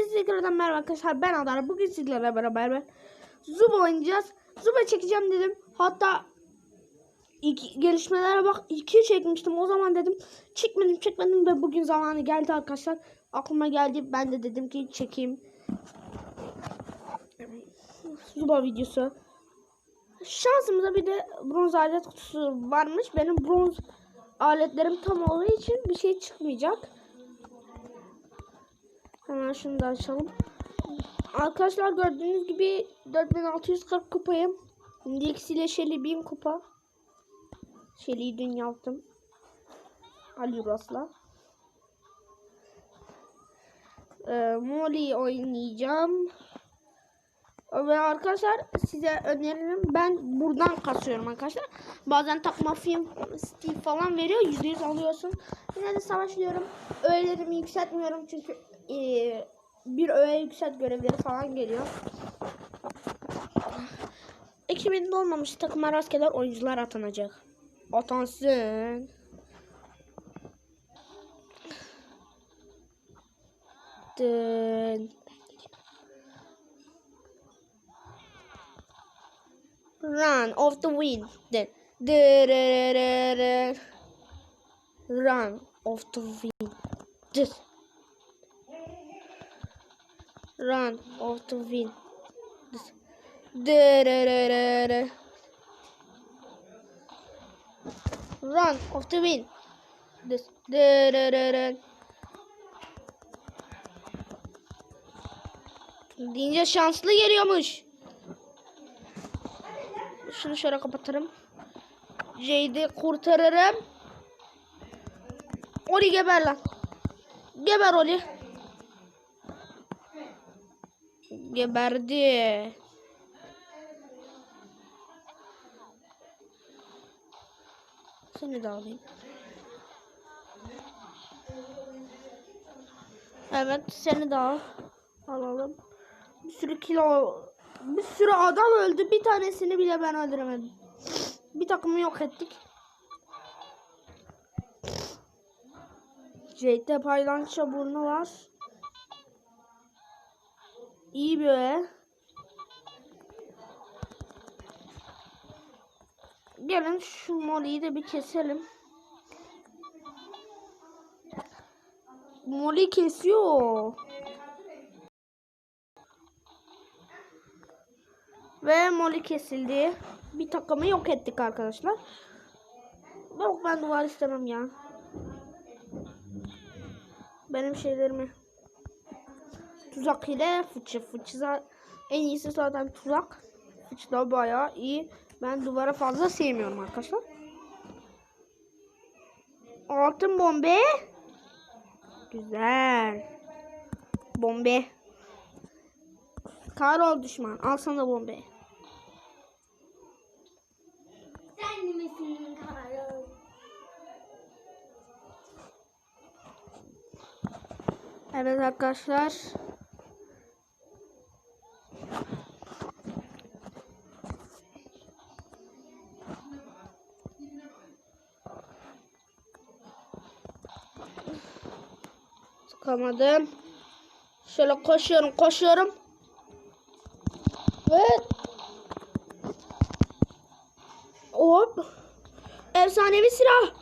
Hepinize tekrardan merhaba arkadaşlar. Ben Adana. Bugün sizlerle beraber ben Zuba oynayacağız. Zuba çekeceğim dedim. Hatta iki, gelişmelere bak. iki çekmiştim. O zaman dedim çekmedim çekmedim ve bugün zamanı geldi arkadaşlar. Aklıma geldi. Ben de dedim ki çekeyim. Zuba videosu. Şansımıza bir de bronz alet kutusu varmış. Benim bronz aletlerim tam olduğu için bir şey çıkmayacak. Hemen şunu da açalım. Arkadaşlar gördüğünüz gibi 4640 kupayım. Şimdi ikisiyle Shelly 1000 kupa. Shelly'yi dün yaptım. Ali Uras'la. Ee, Molly oynayacağım. Ve arkadaşlar size öneririm. Ben buradan kasıyorum arkadaşlar. Bazen takma film Steve falan veriyor. %100 alıyorsun. Yine de savaşıyorum. Öğelerimi yükseltmiyorum çünkü bir öğe yükselt görevleri falan geliyor. Ekibinde olmamış takıma rastgele oyuncular atanacak. Atansın. Dın. Run of the wind. Dırırırırır. Run of the wind. Just. Run of the wind. Run of the wind. Just. Dırırırırır. Deyince şanslı geliyormuş. Şunu şöyle kapatırım. Jade'i kurtarırım. Oli geber lan. Geber Oli. Geberdi. Seni de alayım. Evet seni de al. Alalım. Bir sürü kilo bir sürü adam öldü. Bir tanesini bile ben öldüremedim. Bir takımı yok ettik. Jade'de paylança burnu var. İyi öğe. Gelin şu Molly'yi de bir keselim. Molly kesiyor. Ve Molly kesildi. Bir takımı yok ettik arkadaşlar. Yok ben duvar istemem ya. Benim şeylerimi tuzak ile fıçı. Fıçı en iyisi zaten tuzak. Fıçı da bayağı iyi. Ben duvara fazla sevmiyorum arkadaşlar. Altın bombe. Güzel. Bombe. Karol düşman. Al sana bombe. Sen misin Karol? Evet arkadaşlar. Sıkamadım. Şöyle koşuyorum koşuyorum. Ve Hop. Efsanevi silah.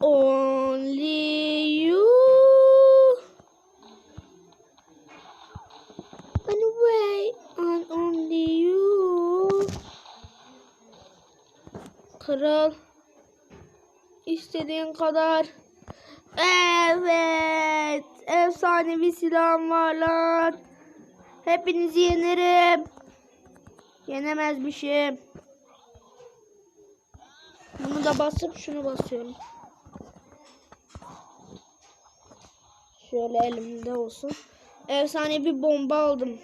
Only you. Anyway, and only you. Kral. İstediğin kadar. Evet. Efsanevi silahım var lan. Hepinizi yenerim. Yenemezmişim. Bunu da basıp şunu basıyorum. Şöyle elimde olsun. Efsane bir bomba aldım.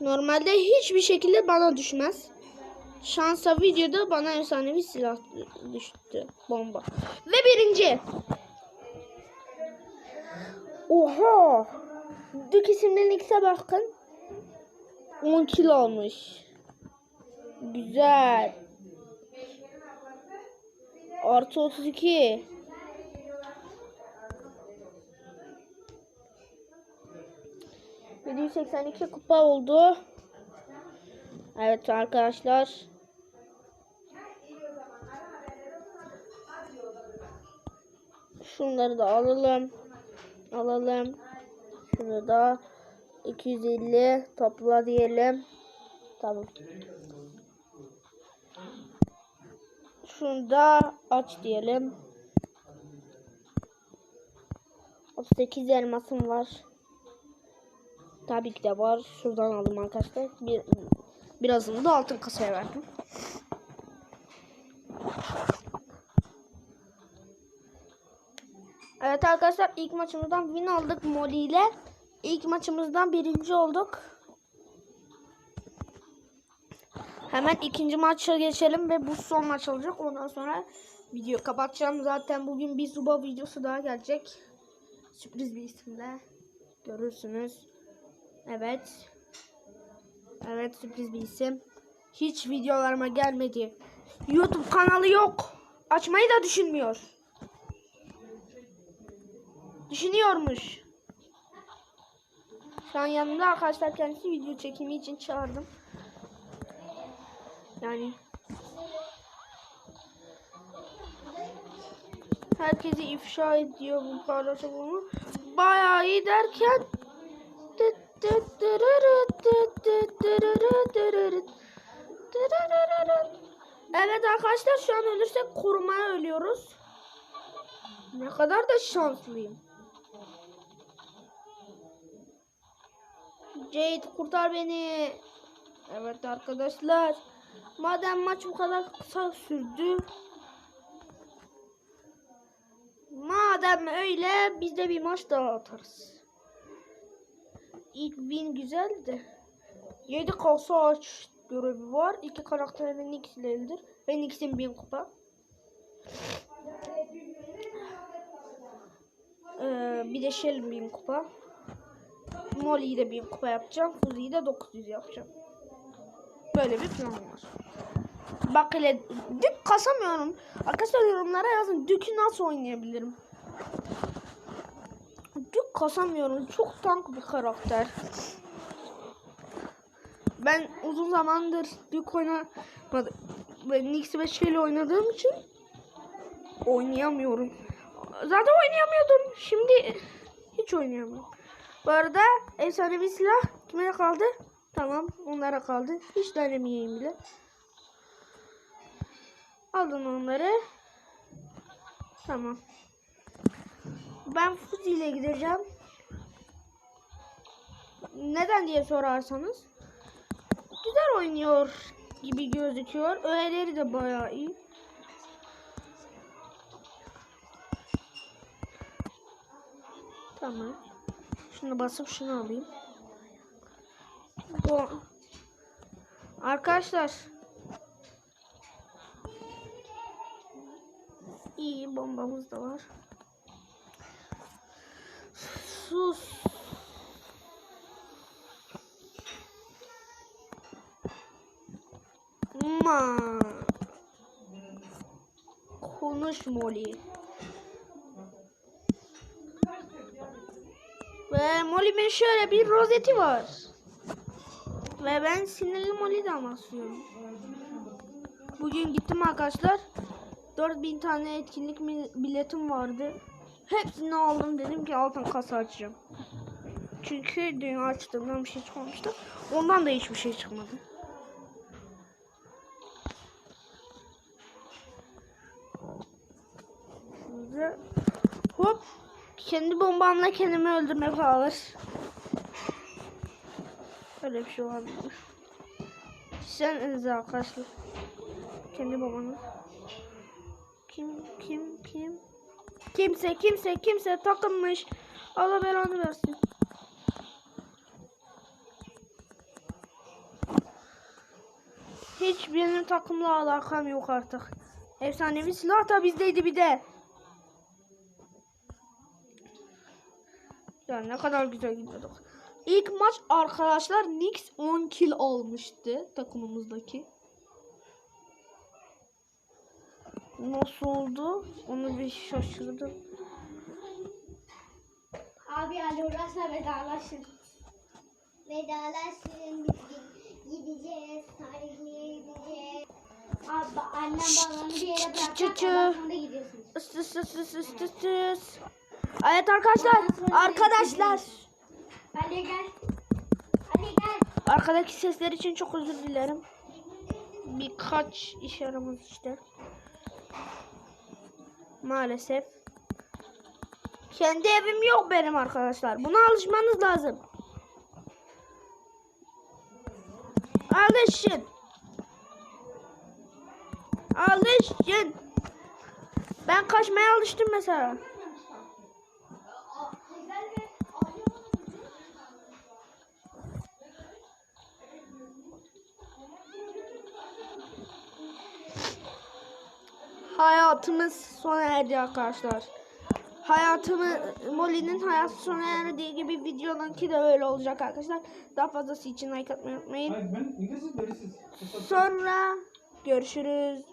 Normalde hiçbir şekilde bana düşmez. Şansa videoda bana efsane bir silah düştü. Bomba. Ve birinci. Oha. Dük isimden X'e bakın. 10 kilo almış. Güzel. Artı 32. ...782 kupa oldu. Evet arkadaşlar. Şunları da alalım. Alalım. Şunu da 250 topla diyelim. Tamam. Şunu da aç diyelim. 38 elmasım var. Tabii ki de var. Şuradan aldım arkadaşlar. Bir, birazını da altın kasaya verdim. Evet arkadaşlar ilk maçımızdan win aldık Molly ile. İlk maçımızdan birinci olduk. Hemen ikinci maça geçelim ve bu son maç olacak. Ondan sonra video kapatacağım. Zaten bugün bir Zuba videosu daha gelecek. Sürpriz bir isimle. Görürsünüz. Evet. Evet sürpriz bir isim. Hiç videolarıma gelmedi. YouTube kanalı yok. Açmayı da düşünmüyor. Düşünüyormuş. Şu an yanımda arkadaşlar kendisi video çekimi için çağırdım. Yani herkesi ifşa ediyor bu paylaşımı. Bayağı iyi derken Evet arkadaşlar şu an ölürsek korumaya ölüyoruz. Ne kadar da şanslıyım. Jade kurtar beni. Evet arkadaşlar. Madem maç bu kadar kısa sürdü. Madem öyle biz de bir maç daha atarız. İlk win güzeldi. 7 kasa aç görevi var. İki karakterin ikisi eldir. Ben ikisinin bin kupa. Ee, bir de Shell'in bin kupa. Molly'yi de bin kupa yapacağım. Fuzi'yi de 900 yapacağım. Böyle bir planım var. Bak hele dük kasamıyorum. Arkadaşlar yorumlara yazın. Dük'ü nasıl oynayabilirim? Dük kasamıyorum. Çok tank bir karakter. Ben uzun zamandır Dük oynamadım. Ben Nix ve Shelly oynadığım için oynayamıyorum. Zaten oynayamıyordum. Şimdi hiç oynayamıyorum. Bu arada efsanevi silah kime kaldı? Tamam onlara kaldı. Hiç denemeyeyim bile. Alın onları. Tamam. Ben Fuzi ile gideceğim. Neden diye sorarsanız. Güzel oynuyor gibi gözüküyor. Öğeleri de bayağı iyi. Tamam. Şunu basıp şunu alayım. Bu Arkadaşlar İyi bombamız da var. Sus. Ma. Konuş Molly. Ve Molly'min şöyle bir rozeti var. Ve ben sinirli Molly'den basıyorum. Bugün gittim arkadaşlar. 4000 tane etkinlik biletim vardı. Hepsini aldım dedim ki altın kasa açacağım. Çünkü dün açtığımdan bir şey çıkmamıştı. Ondan da hiçbir şey çıkmadı. Şimdi hop kendi bombamla kendimi öldürmek alır. Öyle bir şey olabilir. Sen Enze arkadaşlar. Kendi babanı. Kim kim kim? Kimse kimse kimse takılmış. Allah belanı versin. Hiç benim takımla alakam yok artık. Efsanevi silah da bizdeydi bir de. Ya ne kadar güzel gidiyorduk. İlk maç arkadaşlar Nix 10 kill almıştı takımımızdaki. Nasıl oldu? Onu bir şaşırdım. Abi Ali Uras'la vedalaşın. Vedalaşın. Biz gideceğiz. Tarihliye gideceğiz. Abi annem babamı bir yere bırakacak. Ondan sonra gidiyorsunuz. Is, is, is, is, is, is, is. Evet arkadaşlar. Arkadaşlar. Ali gel. Ali gel. Arkadaki sesler için çok özür dilerim. Birkaç iş aramız işte. Maalesef. Kendi evim yok benim arkadaşlar. Buna alışmanız lazım. Alışın. Alışın. Ben kaçmaya alıştım mesela. Hayatımız sona erdi arkadaşlar. Hayatımı Molly'nin hayatı sona erdiği gibi videonunki de öyle olacak arkadaşlar. Daha fazlası için like atmayı unutmayın. Hayır ben İngilizce. Sonra görüşürüz.